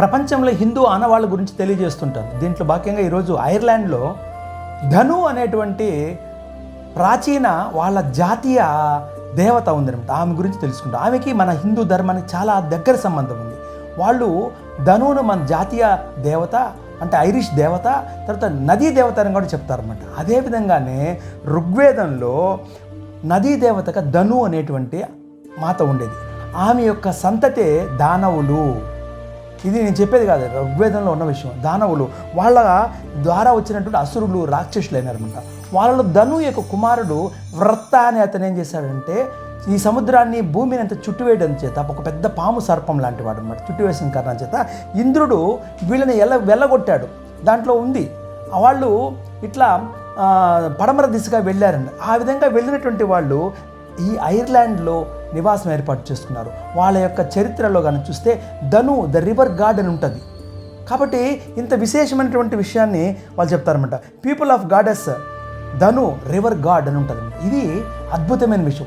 ప్రపంచంలో హిందూ ఆనవాళ్ళ గురించి తెలియజేస్తుంటారు. దీంట్లో భాగ్యంగా ఈరోజు ఐర్లాండ్లో ధను అనేటువంటి ప్రాచీన వాళ్ళ జాతీయ దేవత ఉందనమాట ఆమె గురించి తెలుసుకుంటాం. ఆమెకి మన హిందూ ధర్మానికి చాలా దగ్గర సంబంధం ఉంది. వాళ్ళు ధనువును మన జాతీయ దేవత అంటే ఐరిష్ దేవత తర్వాత నదీ దేవత అని కూడా చెప్తారన్నమాట. అదేవిధంగానే ఋగ్వేదంలో నదీ దేవతగా ధను అనేటువంటి మాత ఉండేది. ఆమె యొక్క సంతతే దానవులు. ఇది నేను చెప్పేది కాదు ఋగ్వేదంలో ఉన్న విషయం. దానవులు వాళ్ళ ద్వారా వచ్చినటువంటి అసురులు రాక్షసులు అయినారనమాట వాళ్ళలో ధను యొక్క కుమారుడు వ్రత అనే అతను ఏం చేశాడంటే ఈ సముద్రాన్ని భూమిని అంత చుట్టువేయడం చేత ఒక పెద్ద పాము సర్పం లాంటి వాడు అనమాట చుట్టువేసిన కారణం చేత ఇంద్రుడు వీళ్ళని ఎల్ల వెళ్ళగొట్టాడు దాంట్లో ఉంది. వాళ్ళు ఇట్లా పడమర దిశగా వెళ్ళారండి ఆ విధంగా వెళ్ళినటువంటి వాళ్ళు ఈ ఐర్లాండ్లో నివాసం ఏర్పాటు చేసుకున్నారు. వాళ్ళ యొక్క చరిత్రలో కానీ చూస్తే ధను ద రివర్ గార్డెన్ ఉంటుంది. కాబట్టి ఇంత విశేషమైనటువంటి విషయాన్ని వాళ్ళు చెప్తారన్నమాట. People of goddess Dhanu river god అని ఉంటుంది. ఇది అద్భుతమైన విషయం.